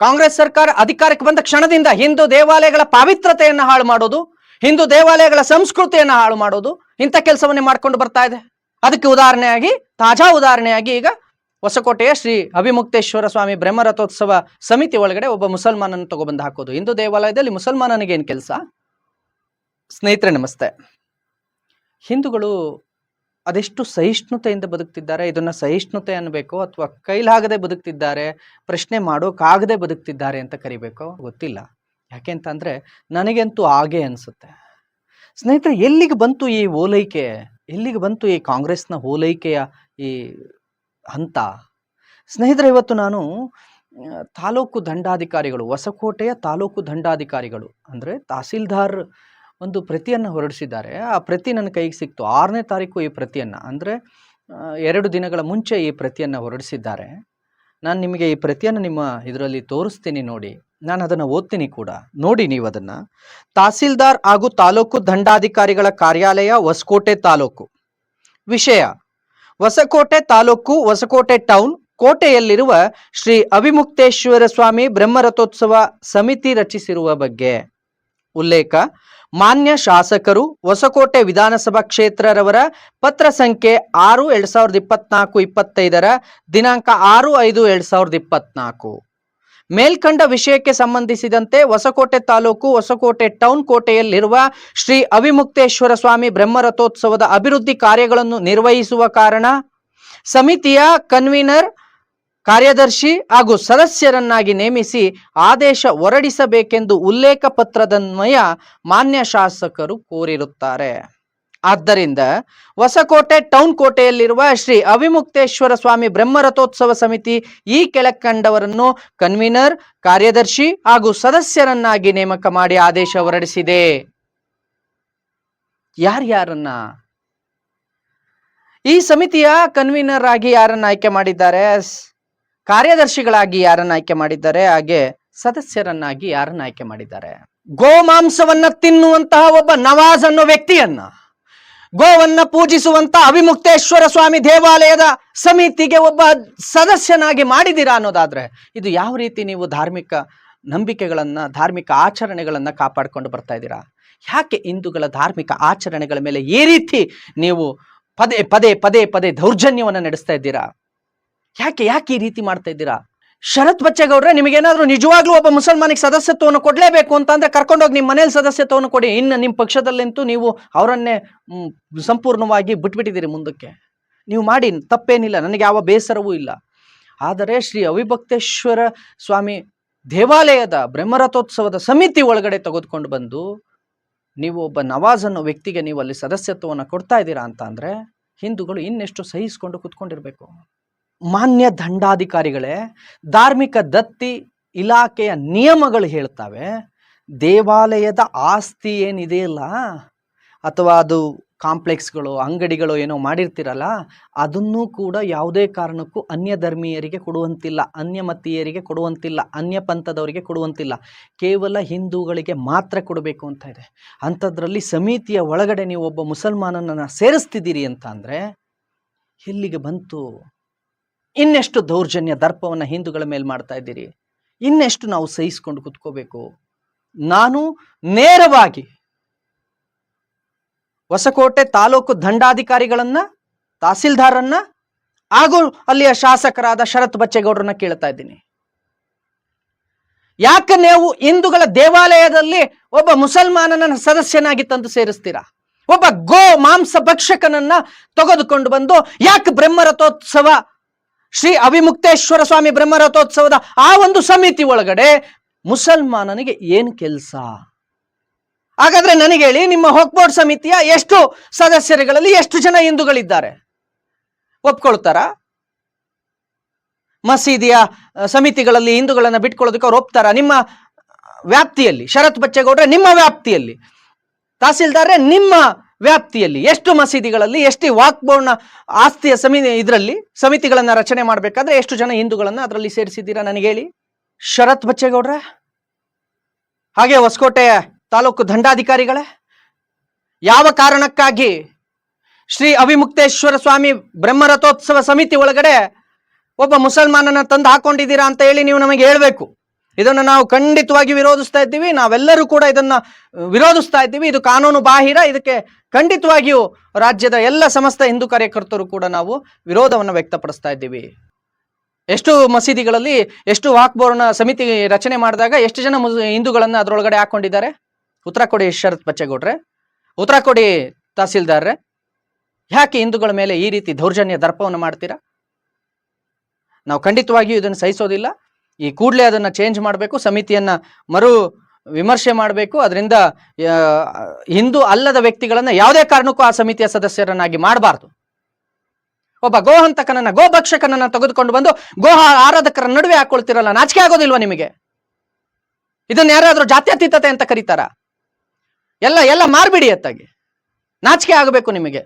ಕಾಂಗ್ರೆಸ್ ಸರ್ಕಾರ ಅಧಿಕಾರಕ್ಕೆ ಬಂದ ಕ್ಷಣದಿಂದ ಹಿಂದೂ ದೇವಾಲಯಗಳ ಪಾವಿತ್ರತೆಯನ್ನು ಹಾಳು ಮಾಡೋದು, ಹಿಂದೂ ದೇವಾಲಯಗಳ ಸಂಸ್ಕೃತಿಯನ್ನು ಹಾಳು ಮಾಡೋದು, ಇಂಥ ಕೆಲಸವನ್ನೇ ಮಾಡ್ಕೊಂಡು ಬರ್ತಾ ಇದೆ. ಅದಕ್ಕೆ ಉದಾಹರಣೆಯಾಗಿ, ತಾಜಾ ಉದಾಹರಣೆಯಾಗಿ ಈಗ ಹೊಸಕೋಟೆಯ ಶ್ರೀ ಅಭಿಮುಕ್ತೇಶ್ವರ ಸ್ವಾಮಿ ಬ್ರಹ್ಮರಥೋತ್ಸವ ಸಮಿತಿ ಒಳಗಡೆ ಒಬ್ಬ ಮುಸಲ್ಮಾನನ ತಗೊಬಂದು ಹಾಕೋದು. ಹಿಂದೂ ದೇವಾಲಯದಲ್ಲಿ ಮುಸಲ್ಮಾನನಿಗೆ ಏನು ಕೆಲಸ? ಸ್ನೇಹಿತರೆ, ನಮಸ್ತೆ. ಹಿಂದೂಗಳು ಅದೆಷ್ಟು ಸಹಿಷ್ಣುತೆಯಿಂದ ಬದುಕ್ತಿದ್ದಾರೆ, ಇದನ್ನ ಸಹಿಷ್ಣುತೆ ಅನ್ನಬೇಕು ಅಥವಾ ಕೈಲಾಗದೆ ಬದುಕ್ತಿದ್ದಾರೆ, ಪ್ರಶ್ನೆ ಮಾಡೋಕ್ಕಾಗದೆ ಬದುಕ್ತಿದ್ದಾರೆ ಅಂತ ಕರಿಬೇಕೋ ಗೊತ್ತಿಲ್ಲ. ಯಾಕೆ ಅಂತಂದರೆ ನನಗಂತೂ ಹಾಗೆ ಅನ್ಸುತ್ತೆ. ಸ್ನೇಹಿತರೆ, ಎಲ್ಲಿಗೆ ಬಂತು ಈ ಓಲೈಕೆ? ಎಲ್ಲಿಗೆ ಬಂತು ಈ ಕಾಂಗ್ರೆಸ್ನ ಓಲೈಕೆಯ ಈ ಹಂತ? ಸ್ನೇಹಿತರೆ, ಇವತ್ತು ನಾನು ತಾಲೂಕು ದಂಡಾಧಿಕಾರಿಗಳು, ಹೊಸಕೋಟೆಯ ತಾಲೂಕು ದಂಡಾಧಿಕಾರಿಗಳು, ಅಂದರೆ ತಹಸೀಲ್ದಾರ್ ಒಂದು ಪ್ರತಿಯನ್ನು ಹೊರಡಿಸಿದ್ದಾರೆ. ಆ ಪ್ರತಿ ನನ್ನ ಕೈಗೆ ಸಿಕ್ತು. ಆರನೇ ತಾರೀಕು ಈ ಪ್ರತಿಯನ್ನು. ಅಂದರೆ ಎರಡು ದಿನಗಳ ಮುಂಚೆ ಈ ಪ್ರತಿಯನ್ನು ಹೊರಡಿಸಿದ್ದಾರೆ. ನಾನು ನಿಮಗೆ ಈ ಪ್ರತಿಯನ್ನು ನಿಮ್ಮ ಇದರಲ್ಲಿ ತೋರಿಸ್ತೀನಿ ನೋಡಿ. ನಾನು ಅದನ್ನು ಓದ್ತೀನಿ ಕೂಡ. ನೋಡಿ ನೀವು ಅದನ್ನು. ತಹಸೀಲ್ದಾರ್ ಹಾಗೂ ತಾಲೂಕು ದಂಡಾಧಿಕಾರಿಗಳ ಕಾರ್ಯಾಲಯ ಹೊಸಕೋಟೆ ತಾಲೂಕು. ವಿಷಯ. ಹೊಸಕೋಟೆ ತಾಲೂಕು, ಹೊಸಕೋಟೆ ಟೌನ್, ಕೋಟೆಯಲ್ಲಿರುವ ಶ್ರೀ ಅವಿಮುಕ್ತೇಶ್ವರ ಸ್ವಾಮಿ ಬ್ರಹ್ಮರಥೋತ್ಸವ ಸಮಿತಿ ರಚಿಸಿರುವ ಬಗ್ಗೆ. ಉಲ್ಲೇಖ. ಮಾನ್ಯ ಶಾಸಕರು, ಹೊಸಕೋಟೆ ವಿಧಾನಸಭಾ ಕ್ಷೇತ್ರರವರ ಪತ್ರ ಸಂಖ್ಯೆ ಆರು ಎರಡ್ ಸಾವಿರದ ಇಪ್ಪತ್ನಾಲ್ಕು ಇಪ್ಪತ್ತೈದರ ದಿನಾಂಕ ಆರು ಐದು ಎರಡ್ ಸಾವಿರದ ಇಪ್ಪತ್ನಾಲ್ಕು. ಮೇಲ್ಕಂಡ ವಿಷಯಕ್ಕೆ ಸಂಬಂಧಿಸಿದಂತೆ ಹೊಸಕೋಟೆ ತಾಲೂಕು, ಹೊಸಕೋಟೆ ಟೌನ್ ಕೋಟೆಯಲ್ಲಿರುವ ಶ್ರೀ ಅವಿಮುಕ್ತೇಶ್ವರ ಸ್ವಾಮಿ ಬ್ರಹ್ಮರಥೋತ್ಸವದ ಅಭಿವೃದ್ಧಿ ಕಾರ್ಯಗಳನ್ನು ನಿರ್ವಹಿಸುವ ಕಾರಣ ಸಮಿತಿಯ ಕನ್ವೀನರ್ ಕಾರ್ಯದರ್ಶಿ ಹಾಗೂ ಸದಸ್ಯರನ್ನಾಗಿ ನೇಮಿಸಿ ಆದೇಶ ಹೊರಡಿಸಬೇಕೆಂದು ಉಲ್ಲೇಖ ಪತ್ರದನ್ವಯ ಮಾನ್ಯ ಶಾಸಕರು ಕೋರಿರುತ್ತಾರೆ. ಆದ್ದರಿಂದ ಹೊಸಕೋಟೆ ಟೌನ್ ಕೋಟೆಯಲ್ಲಿರುವ ಶ್ರೀ ಅವಿಮುಕ್ತೇಶ್ವರ ಸ್ವಾಮಿ ಬ್ರಹ್ಮರಥೋತ್ಸವ ಸಮಿತಿ ಈ ಕೆಳಕಂಡವರನ್ನು ಕನ್ವೀನರ್, ಕಾರ್ಯದರ್ಶಿ ಹಾಗೂ ಸದಸ್ಯರನ್ನಾಗಿ ನೇಮಕ ಮಾಡಿ ಆದೇಶ ಹೊರಡಿಸಿದೆ. ಯಾರ್ಯಾರನ್ನ ಈ ಸಮಿತಿಯ ಕನ್ವೀನರ್ ಆಗಿ ಯಾರನ್ನ ಆಯ್ಕೆ ಮಾಡಿದ್ದಾರೆ? ಕಾರ್ಯದರ್ಶಿಗಳಾಗಿ ಯಾರನ್ನ ಆಯ್ಕೆ ಮಾಡಿದ್ದಾರೆ, ಹಾಗೆ ಸದಸ್ಯರನ್ನಾಗಿ ಯಾರನ್ನ ಆಯ್ಕೆ ಮಾಡಿದ್ದಾರೆ? ಗೋಮಾಂಸವನ್ನ ತಿನ್ನುವಂತಹ ಒಬ್ಬ ನವಾಜ್ ಅನ್ನೋ ವ್ಯಕ್ತಿಯನ್ನ, ಗೋವನ್ನ ಪೂಜಿಸುವಂತ ಅವಿಮುಕ್ತೇಶ್ವರ ಸ್ವಾಮಿ ದೇವಾಲಯದ ಸಮಿತಿಗೆ ಒಬ್ಬ ಸದಸ್ಯನಾಗಿ ಮಾಡಿದಿರಾ ಅನ್ನೋದಾದ್ರೆ, ಇದು ಯಾವ ರೀತಿ ನೀವು ಧಾರ್ಮಿಕ ನಂಬಿಕೆಗಳನ್ನ, ಧಾರ್ಮಿಕ ಆಚರಣೆಗಳನ್ನ ಕಾಪಾಡಿಕೊಂಡು ಬರ್ತಾ ಇದ್ದೀರಾ? ಯಾಕೆ ಹಿಂದೂಗಳ ಧಾರ್ಮಿಕ ಆಚರಣೆಗಳ ಮೇಲೆ ಈ ರೀತಿ ನೀವು ಪದೇ ಪದೇ ಪದೇ ಪದೇ ದೌರ್ಜನ್ಯವನ್ನು ನಡೆಸ್ತಾ ಇದ್ದೀರಾ? ಯಾಕೆ ಯಾಕೆ ಈ ರೀತಿ ಮಾಡ್ತಾ ಇದ್ದೀರಾ? ಶರತ್ ಬಚ್ಚೇಗೌಡ್ರೆ ನಿಮಗೇನಾದ್ರೂ ನಿಜವಾಗ್ಲೂ ಒಬ್ಬ ಮುಸಲ್ಮಾನಿಗೆ ಸದಸ್ಯತ್ವವನ್ನು ಕೊಡಲೇಬೇಕು ಅಂತ ಕರ್ಕೊಂಡೋಗಿ ನಿಮ್ಮ ಮನೇಲಿ ಸದಸ್ಯತ್ವವನ್ನು ಕೊಡಿ. ಇನ್ನು ನಿಮ್ಮ ಪಕ್ಷದಲ್ಲಂತೂ ನೀವು ಅವರನ್ನೇ ಸಂಪೂರ್ಣವಾಗಿ ಬಿಟ್ಬಿಟ್ಟಿದ್ದೀರಿ ಮುಂದಕ್ಕೆ. ನೀವು ಮಾಡಿ, ತಪ್ಪೇನಿಲ್ಲ. ನನಗೆ ಯಾವ ಬೇಸರವೂ ಇಲ್ಲ. ಆದರೆ ಶ್ರೀ ಅವಿಭಕ್ತೇಶ್ವರ ಸ್ವಾಮಿ ದೇವಾಲಯದ ಬ್ರಹ್ಮರಥೋತ್ಸವದ ಸಮಿತಿ ಒಳಗಡೆ ತೆಗೆದುಕೊಂಡು ಬಂದು ನೀವು ಒಬ್ಬ ನವಾಜ್ ಅನ್ನೋ ವ್ಯಕ್ತಿಗೆ ನೀವು ಅಲ್ಲಿ ಸದಸ್ಯತ್ವವನ್ನು ಕೊಡ್ತಾ ಇದ್ದೀರಾ ಅಂತ ಅಂದರೆ ಹಿಂದೂಗಳು ಇನ್ನೆಷ್ಟು ಸಹಿಸ್ಕೊಂಡು ಕುತ್ಕೊಂಡಿರ್ಬೇಕು. ಮಾನ್ಯ ದಂಡಾಧಿಕಾರಿಗಳೇ, ಧಾರ್ಮಿಕ ದತ್ತಿ ಇಲಾಖೆಯ ನಿಯಮಗಳು ಹೇಳ್ತವೆ. ದೇವಾಲಯದ ಆಸ್ತಿ ಏನಿದೆಯಲ್ಲ ಅಥವಾ ಅದು ಕಾಂಪ್ಲೆಕ್ಸ್ಗಳು, ಅಂಗಡಿಗಳು ಏನೋ ಮಾಡಿರ್ತೀರಲ್ಲ, ಅದನ್ನು ಕೂಡ ಯಾವುದೇ ಕಾರಣಕ್ಕೂ ಅನ್ಯ ಧರ್ಮೀಯರಿಗೆ ಕೊಡುವಂತಿಲ್ಲ, ಅನ್ಯ ಮತೀಯರಿಗೆ ಕೊಡುವಂತಿಲ್ಲ, ಅನ್ಯ ಪಂಥದವರಿಗೆ ಕೊಡುವಂತಿಲ್ಲ. ಕೇವಲ ಹಿಂದೂಗಳಿಗೆ ಮಾತ್ರ ಕೊಡಬೇಕು ಅಂತ ಇದೆ. ಅಂಥದ್ರಲ್ಲಿ ಸಮಿತಿಯ ಒಳಗಡೆ ನೀವು ಒಬ್ಬ ಮುಸಲ್ಮಾನನನ್ನು ಸೇರಿಸ್ತಿದ್ದೀರಿ ಅಂತ ಅಂದರೆ, ಎಲ್ಲಿಗೆ ಬಂತು? ಇನ್ನೆಷ್ಟು ದೌರ್ಜನ್ಯ ದರ್ಪವನ್ನು ಹಿಂದೂಗಳ ಮೇಲೆ ಮಾಡ್ತಾ ಇದ್ದೀರಿ? ಇನ್ನೆಷ್ಟು ನಾವು ಸಹಿಸ್ಕೊಂಡು ಕುತ್ಕೋಬೇಕು? ನಾನು ನೇರವಾಗಿ ಹೊಸಕೋಟೆ ತಾಲೂಕು ದಂಡಾಧಿಕಾರಿಗಳನ್ನ, ತಹಸೀಲ್ದಾರನ್ನ, ಹಾಗೂ ಅಲ್ಲಿಯ ಶಾಸಕರಾದ ಶರತ್ ಬಚ್ಚೇಗೌಡರನ್ನ ಕೇಳ್ತಾ ಇದ್ದೀನಿ. ಯಾಕೆ ನೀವು ಹಿಂದೂಗಳ ದೇವಾಲಯದಲ್ಲಿ ಒಬ್ಬ ಮುಸಲ್ಮಾನನ ಸದಸ್ಯನಾಗಿ ತಂದು ಸೇರಿಸ್ತೀರಾ? ಒಬ್ಬ ಗೋ ಮಾಂಸ ಭಕ್ಷಕನನ್ನ ತೆಗೆದುಕೊಂಡು ಬಂದು ಯಾಕೆ ಬ್ರಹ್ಮರಥೋತ್ಸವ ಶ್ರೀ ಅವಿಮುಕ್ತೇಶ್ವರ ಸ್ವಾಮಿ ಬ್ರಹ್ಮರಥೋತ್ಸವದ ಆ ಒಂದು ಸಮಿತಿ ಒಳಗಡೆ ಮುಸಲ್ಮಾನನಿಗೆ ಏನು ಕೆಲಸ? ಹಾಗಾದ್ರೆ ನನಗೆ ಹೇಳಿ, ನಿಮ್ಮ ಹೊಕ್ಬೋರ್ಡ್ ಸಮಿತಿಯ ಎಷ್ಟು ಸದಸ್ಯರುಗಳಲ್ಲಿ ಎಷ್ಟು ಜನ ಹಿಂದೂಗಳಿದ್ದಾರೆ? ಒಪ್ಕೊಳ್ತಾರ? ಮಸೀದಿಯ ಸಮಿತಿಗಳಲ್ಲಿ ಹಿಂದೂಗಳನ್ನ ಬಿಟ್ಕೊಳ್ಳೋದಕ್ಕೆ ಅವ್ರು ಒಪ್ತಾರ? ನಿಮ್ಮ ವ್ಯಾಪ್ತಿಯಲ್ಲಿ, ಶರತ್ ಬಚ್ಚೇಗೌಡ್ರೆ ನಿಮ್ಮ ವ್ಯಾಪ್ತಿಯಲ್ಲಿ, ತಹಸೀಲ್ದಾರ್ರೆ ನಿಮ್ಮ ವ್ಯಾಪ್ತಿಯಲ್ಲಿ, ಎಷ್ಟು ಮಸೀದಿಗಳಲ್ಲಿ, ಎಷ್ಟು ವಾಕ್ ಬೋರ್ಡ್ನ ಆಸ್ತಿಯ ಸಮಿ, ಇದರಲ್ಲಿ ಸಮಿತಿಗಳನ್ನು ರಚನೆ ಮಾಡಬೇಕಾದ್ರೆ ಎಷ್ಟು ಜನ ಹಿಂದೂಗಳನ್ನು ಅದರಲ್ಲಿ ಸೇರಿಸಿದ್ದೀರಾ ನನಗೆ ಹೇಳಿ ಶರತ್ ಬಚ್ಚೇಗೌಡ್ರ? ಹಾಗೆ ಹೊಸಕೋಟೆ ತಾಲೂಕು ದಂಡಾಧಿಕಾರಿಗಳೇ? ಯಾವ ಕಾರಣಕ್ಕಾಗಿ ಶ್ರೀ ಅವಿಮುಕ್ತೇಶ್ವರ ಸ್ವಾಮಿ ಬ್ರಹ್ಮರಥೋತ್ಸವ ಸಮಿತಿ ಒಳಗಡೆ ಒಬ್ಬ ಮುಸಲ್ಮಾನನ ತಂದು ಹಾಕೊಂಡಿದ್ದೀರಾ ಅಂತ ಹೇಳಿ ನೀವು ನಮಗೆ ಹೇಳಬೇಕು. ಇದನ್ನ ನಾವು ಖಂಡಿತವಾಗಿ ವಿರೋಧಿಸ್ತಾ ಇದ್ದೀವಿ. ನಾವೆಲ್ಲರೂ ಕೂಡ ಇದನ್ನ ವಿರೋಧಿಸ್ತಾ ಇದ್ದೀವಿ. ಇದು ಕಾನೂನು ಬಾಹಿರ. ಇದಕ್ಕೆ ಖಂಡಿತವಾಗಿಯೂ ರಾಜ್ಯದ ಎಲ್ಲ ಸಮಸ್ತ ಹಿಂದೂ ಕಾರ್ಯಕರ್ತರು ಕೂಡ ನಾವು ವಿರೋಧವನ್ನು ವ್ಯಕ್ತಪಡಿಸ್ತಾ ಇದ್ದೀವಿ. ಎಷ್ಟು ಮಸೀದಿಗಳಲ್ಲಿ ಎಷ್ಟು ವಾಕ್ಬೋರ್ನ ಸಮಿತಿ ರಚನೆ ಮಾಡಿದಾಗ ಎಷ್ಟು ಜನ ಹಿಂದೂಗಳನ್ನು ಹಿಂದೂಗಳನ್ನ ಅದರೊಳಗಡೆ ಹಾಕೊಂಡಿದ್ದಾರೆ? ಉತ್ತರ ಕೊಡಿ ಶರತ್ ಬಚ್ಚೇಗೌಡ್ರೆ. ಉತ್ತರ ಕೊಡಿ ತಹಸೀಲ್ದಾರ್ರೆ. ಯಾಕೆ ಹಿಂದೂಗಳ ಮೇಲೆ ಈ ರೀತಿ ದೌರ್ಜನ್ಯ ದರ್ಪವನ್ನು ಮಾಡ್ತೀರಾ? ನಾವು ಖಂಡಿತವಾಗಿಯೂ ಇದನ್ನು ಸಹಿಸೋದಿಲ್ಲ. ಈ ಕೂಡಲೇ ಅದನ್ನ ಚೇಂಜ್ ಮಾಡಬೇಕು, ಸಮಿತಿಯನ್ನ ಮರು ವಿಮರ್ಶೆ ಮಾಡಬೇಕು. ಅದರಿಂದ ಹಿಂದೂ ಅಲ್ಲದ ವ್ಯಕ್ತಿಗಳನ್ನು ಯಾವುದೇ ಕಾರಣಕ್ಕೂ ಆ ಸಮಿತಿಯ ಸದಸ್ಯರನ್ನಾಗಿ ಮಾಡಬಾರ್ದು. ಒಬ್ಬ ಗೋಹಂತಕನನ್ನ, ಗೋಭಕ್ಷಕನನ್ನ ತೆಗೆದುಕೊಂಡು ಬಂದು ಗೋಹ ಆರಾಧಕರ ನಡುವೆ ಹಾಕೊಳ್ತಿರಲ್ಲ, ನಾಚಿಕೆ ಆಗೋದಿಲ್ವಾ ನಿಮಗೆ? ಇದನ್ನ ಯಾರಾದರೂ ಜಾತ್ಯತೀತತೆ ಅಂತ ಕರೀತಾರ? ಎಲ್ಲ ಎಲ್ಲ ಮಾರ್ಬಿಡಿ ಅತ್ತಾಗಿ ನಾಚಿಕೆ ಆಗಬೇಕು ನಿಮಗೆ.